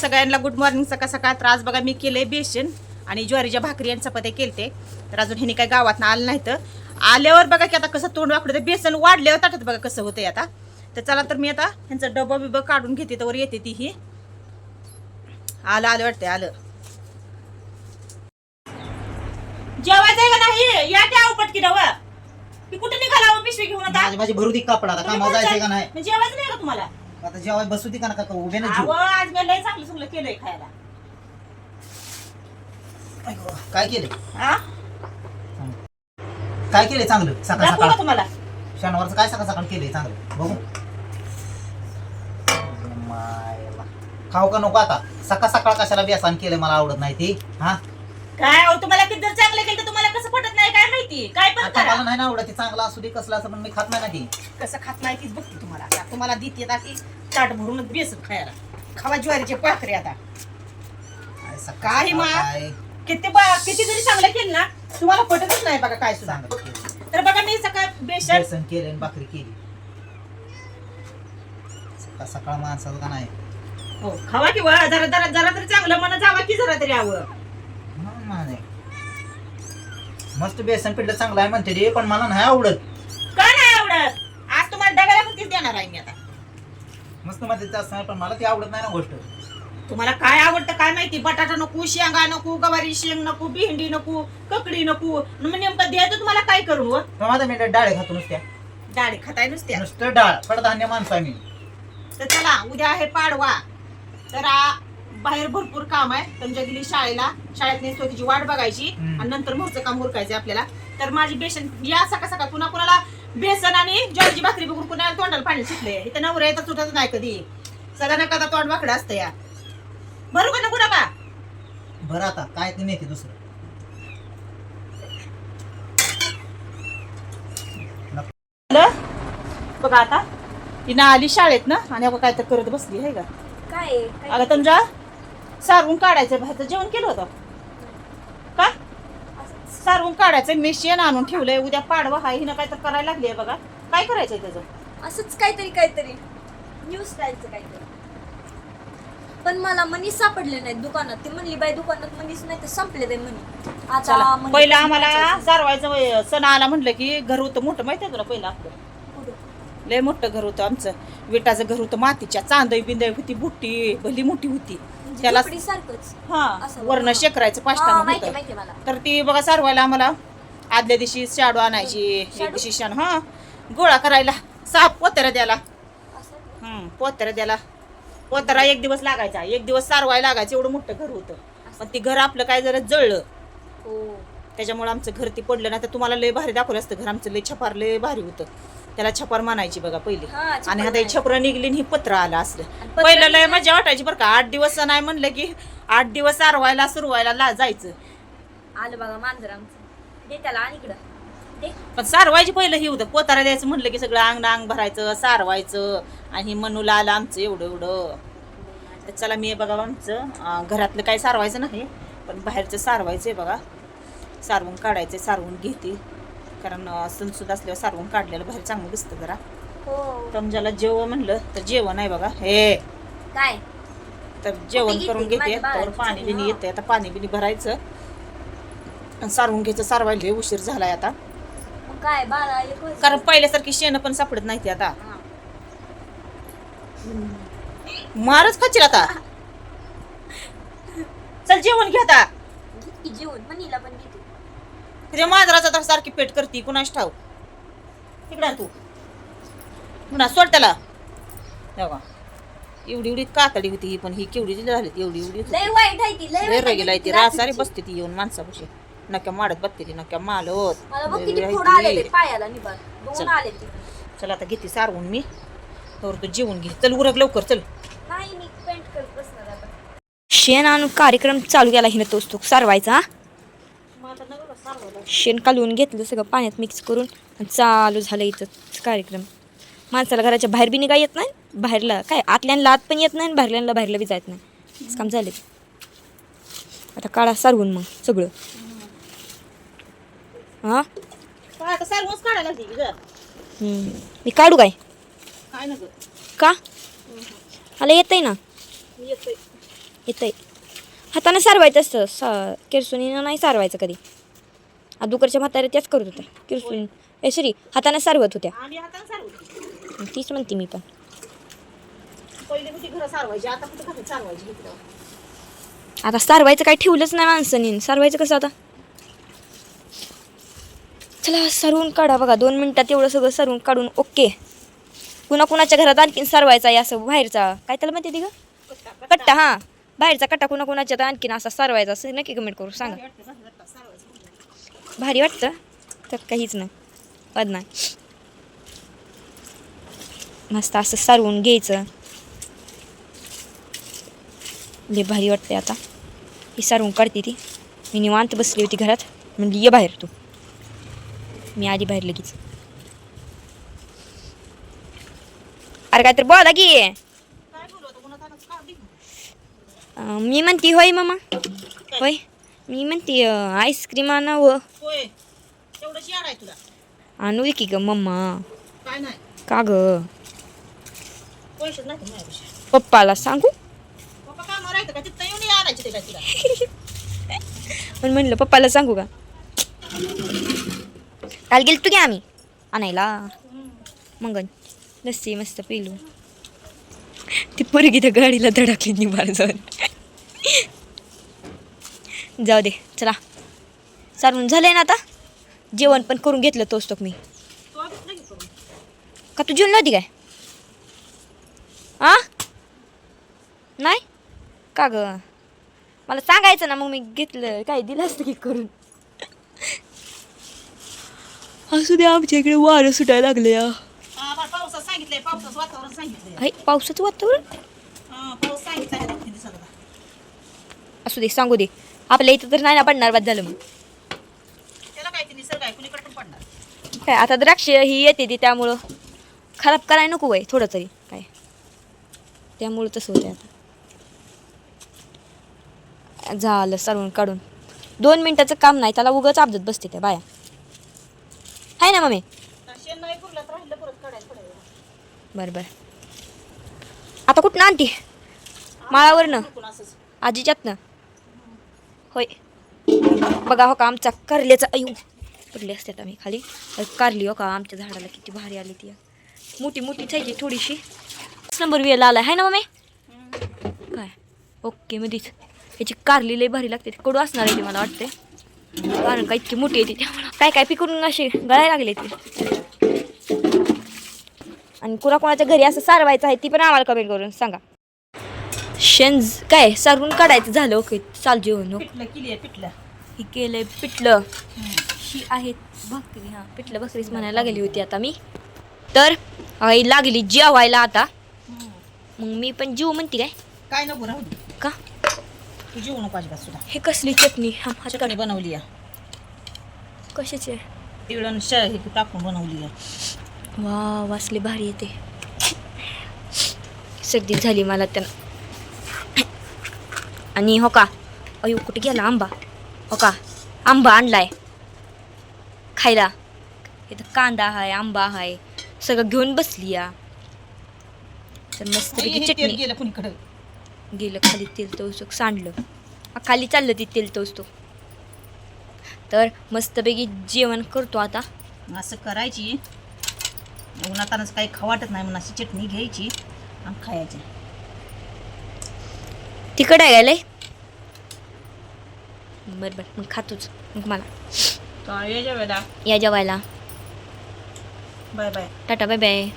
सगळ्यांना good morning सकाळ सकाळ. तर आज बघा मी केले बेसन आणि ज्वारीच्या भाकरी आणि चपात्या केलते. तर अजून ह्यानी काही गावात आलं नाही तर. आल्यावर बघा की आता कसं तोंड वाकडं ते बेसन वाढल्यावर ताटत बघा कसं होतंय आता. तर चला तर मी आता ह्यांचा डबा बिबा काढून घेते तर येते ती ही. आलं आलं वाटतंय आलं. जेवायचंय का नाही? या त्या उपटकी की कुठे निघाला? पिशवी घेऊन आता. माझी भरू दे कापड आता. का नाही? जेवायचं नाही का तुम्हाला? आता जेवाय बसू दे का नका उभे ना जीव. आज मी लय चांगलं चांगलं केलंय खायला. काय केले हा काय केले चांगलं? सकाळ दाखवू का सकाळ तुम्हाला? शनिवारचं काय सकाळ सकाळ केलंय चांगलं? बघू. मायला. खाऊ का नको आता? सकाळ सकाळ कशाला बेसन केलं मला आवडत नाही ती हा? काय अहो तुम्हाला किती जर चांगलं केलं तर तुम्हाला कसं पटत नाही? काय माहिती? काय पण आता करा. मला नाही ना आवडत ते चांगलं असू दे कसलं असं पण मी खात नाही ना ती. कसं खात नाही तीच बघते तुम्हाला. आता तुम्हाला देते आता की ताट भरूनच बेसन खायला. खावा ज्वारीचे पाखरे आता. काय सकाळ काही सकाळ मा- काय किती बा किती जरी चांगलं केलं ना तुम्हाला पटतच नाही बघा काय सुद्धा. चांगलं केलं. तर बघा मी सकाळ बेसन बेसन केले आणि भाकरी केली. सकाळ सकाळ माणसाचं का नाही? हो खावा की वा जरा जरा जरा तरी चांगलं म्हणा जावा की जरा तरी आवं. हं, नाही. मस्त बेसन पिठलं चांगलं आहे म्हणते रे पण मला नाही आवडत. का नाही आवडत? आज तुम्हाला डब्याला पण तीच देणार आहे मी आता. मस्त मध्ये नाही पण मला ती आवडत नाही ना गोष्ट. तुम्हाला काय आवडतं काय माहिती? बटाटा नको शेंगा नको गवारी शेंग नको भेंडी नको ककडी नको. न मग नेमकं द्यायचं तुम्हाला काय व? पण माझा मी डाळे खातो नुसत्या. डाळी खाताय नुसत्या? नुसतं डाळ कडधान्य माणसं आहे मी. तर चला उद्या आहे पाडवा. तर आ, बाहेर भरपूर काम आहे. तुमच्या गेली शाळेला. शाळेत नेसतो तिची वाट बघायची. हम्म. आणि नंतर मोठं काम उरकायचं आपल्याला. तर माझी बेसन या सकाळ सकाळ पुन्हा कुणाला बेसन आणि ज्वारीची भाकरी बघून कुणाला तोंडाला पाणी सुटले इथं नवऱ्या येतं सुटत नाही कधी. सदा ना कदा तोंड वाकडं असतं या. बरोबर का नको डबा बरं आता काय ते नेते दुसरं. झालं? बघा आता. तिनं आली शाळेत ना? आणि अगं काय तर करत बसली आहे का? काय आहे? काय अगं तुमच्या सारवून काढायचं बाहेरचं जेवण केलं होतं? का? सारवून काढायचं मी शेण आणून ठेवलंय. उद्या पाडवा हा. हिनं काय तर करायला लागली बघा. काय करायचंय त्याचं? असंच काहीतरी काहीतरी. न्यू स्टाईलचं काहीतरी. पण मला मनी सापडले नाहीत दुकानात. ती म्हणली बाई दुकानात मनीच नाही तर संपले ते मनी. आता पहिलं आम्हाला? सारवायचं वय- सण आला म्हटलं की घर होतं मोठं. माहिती आहे तुला पहिलं? आपलं? लय मोठं घर होतं आमचं. विटाचं घर होतं मातीच्या. चांदई बिंदई होती बुट्टी. भली मोठी होती. त्याला झोपडीसारखंच. हा असं वर्ण. शेकरायचं हा, माहिती होतं मला. तर ती बघा सारवायला आम्हाला. आदल्या दिवशी शाडू आणायची एक शाडू? दिवशी शाण हा. गोळा करायला. साप पोत्याला द्यायला. असं? हम्म पोत्याला द्यायला. पोत्याला एक दिवस लागायचा. एक दिवस सारवायला लागायचं एवढं मोठं घर होतं. पण ते घर आपलं काय जरा जळलं. हो. त्याच्यामुळे आमचं घर ते पडलं ना तर तुम्हाला लय भारी दाखवलं असतं घर. आमचं लय छपार लय भारी होतं. त्याला छपार म्हणायची बघा पहिली. हा, छपार आणि आता म्हणायची. छपर निघली आणि हे पत्र आलं असलं. आणि पत्र पहिलं लय मजा वाटायची बरं का. आठ दिवस नाही म्हणलं की आठ दिवस सारवायला सुरवायला ला जायचं. आलं बघा मांजर आमचं. दे त्याला आणि इकडं. दे. पण सारवायची पहिलं हे होतं पोतारा द्यायचं म्हणलं की सगळं अंग अंग भरायचं सारवायचं. आणि हे मनूला आलं आमचं एवढं एवढं. तर चला मी बघा आमचं अं, घरातलं काही सारवायचं नाही पण बाहेरचं सारवायचं आहे बघा. सारवून काढायचं सारवून घेते. कारण सणसूद असल्यावर सारवून काढलेलं बाहेर चांगलं दिसतं जरा. हो. तमजाला जेव म्हणलं तर जेवण आहे बघा. हे. काय? तर जेवण करून घेते. तर पाणी बिनी. येते आता पाणी बिनी भरायचं. आणि सारवून घ्यायचं. सारवायला उशीर झालाय आता. काय. कारण पहिल्यासारखी शेण पण सापडत नाही ते आता. मारच खाशील आता. चल जेवण घे आता. जेवण. मनीला पण घेते. तुझ्या मांजराचा तर सारखी पेट करती कुणाच ठाव तिकडा तू. पुन्हा सोड त्याला. एवढी एवढी कातडी होती ही पण ही केवढी झाली ती एवढी एवढी होती. लय वाईट आहे ती लय वाईट रगेला ती रासारी. बसते ती येऊन माणसापाशी. नक्या माडत बसते ती नक्या मालत मला बघ लय किती आहे फोड ती. आलेले पायाला निभार दोन चल. आले ते चल आता घेते सारवून मी. तर तू जेवून घे. चल उरक लवकर चल. नाही मी पेंट करत बसणार आता. शेण आणून कार्यक्रम चालू केला हिनं तोच तो सारवायचा. शेण कालवून घेतलं सगळं पाण्यात मिक्स करून आणि चालू झालं इथं कार्यक्रम. माणसाला घराच्या बाहेर बी निघा येत नाही बाहेरला काय आतल्यांना आत पण येत नाही आणि बाहेरल्यांना बाहेरला बी जात नाही. काम झालं आता काढा सारवून मग सगळं. हां. मी काढू काय? का? मला येत आहे ना येतोय. येतंय. हाताने सारवायचं असतं. सा किरसुनीनं नाही सारवायचं कधी. अदुकरच्या म्हाताऱ्या त्याच करत होत्या. किरसुनी ए सरी हाताने सारवत होत्या. तीच म्हणते मी पण. पहिले कुठे घरं सारवायची आता कुठे घरं सारवायची इकडं? आता सारवायचं काय ठेवलंच नाही माणसाने. सारवायचं कसं आता? चला सारवून काढा बघा. दोन मिनिटात एवढं सगळं सारवून काढून ओके. कुणा कुणाच्या घरात आणखीन सारवायचा आहे असं बाहेरचा? काय त्याला म्हणते ती ग? कट्टा हां. बाहेरचा कट्टा कुणा कुणाच्यात आणखीन असा सारवायचा. असं नक्की कमेंट करू. सांगा. भारी वाटतं तर काहीच नाही. पद नाही. मस्त असं सारवून घ्यायचं. लय भारी वाटते आता. ही सारवून काढते ती. मी निवांत बसली होती घरात. म्हणजे ये बाहेर तू. मी आधी बाहेर लगेच. अरे काय तर बोला? की मी म्हणते होय मामा. होय. मी म्हणते आईस्क्रीम आणावं. होय. आहे तुला. आणू की ग मम्मा? काय नाही. का ग? पैसेच नाही. पप्पाला सांगू? पप्पा कामावर राहतं का? तिथं येऊन आणायचे ते काय तुला. पण म्हणलं पप्पाला सांगू का? काल गेलतो की आम्ही आणायला. मग लस्सी मस्त पिलू. ती पोरगी त्या गाडीला धडकली निभार जाऊन जाऊ दे चला. सारून झालंय ना आता? जेवण पण करून घेतलं तोच तो मी. का तू जेवण नव्हती काय? आ? नाही? का ग? मला सांगायचं ना मग मी घेतलं काय दिलं असतं की करून. असू दे आमच्या इकडे वारं सुटायला लागले हा, पावसाचं वातावरण हा, असू दे सांगू दे. आपल्या इथं तर नाही ना पडणार बाद झालं मग त्याला काय ते निसर्ग आहे? कुणीकडे पण पडणार. काय आता द्राक्ष ही येते ती त्यामुळं खराब करायला नको वय थोडं तरी काय. त्यामुळं तसं होतं आता. झालं सारवून काढून. दोन मिनिटाचं काम नाही त्याला उगाच आपदत बसते त्या बाया. आहे ना मम्मी शेण नाही पुरला तर राहिलं परत काढायला पडेल बरं बरं. आता कुठनं आणते? माळावरनं? कोण असंच. आजीच्यातनं? होय. बघा हो का आमचा कारल्याचा अयो पडले असतात आम्ही खाली. कारली हो का आमच्या झाडाला किती भारी आली ती. मोठी मोठी आहे थोडीशी. नंबर वेळ आला आहे ना मम्मी काय? ओके मधीच. याची कारली लई भारी लागते कडू असणार आहे ती मला वाटते कारण का इतकी मोठी येते ती. काय काय पिकून अशी गळायला लागले ती. आणि कुणा कोणाच्या घरी असं सारवायचं आहे ती पण आम्हाला कमेंट करून सांगा. शेंज काय सारून काढायचं झालं ओके चाल जेवण पिठलं किली आहे पिठलं. ही केलंय पिठलं. ही आहेत भाकरी हां पिठलं भाकरीच म्हणायला लागली होती आता मी. तर आई लागली जेवायला आता. मग मी पण जीव म्हणते काय? काय नको राहू दे. का? तू जेवू नको अजिबात सुद्धा. हे कसली चटणी? हा माझ्या चटणी बनवली आहे. कशाची? आहे? तिळण श हे टाकून बनवली आहे. वा वासली भारी येते सर्दी झाली मला त्यानं आणि हो का? अयो कुठे गेला आंबा? हो का? आंबा आणलाय. खायला. इथं कांदा आहे आंबा आहे सगळं घेऊन बसली या तर मस्त चटणी. गेलं कुणीकडे? गेलं खाली तेल तोसक सांडलं. खाली चाललं ती तेल तोच तो तर मस्तपैकी जेवण करतो आता. असं करायची. उन्हातानच काही खाऊ वाटत नाही म्हणून अशी चटणी घ्यायची आणि खायची. तिकड गेले बरं बरं. मग खातोच मग मला. जेवायला. या जेवायला. Bye bye. Tata bye bye.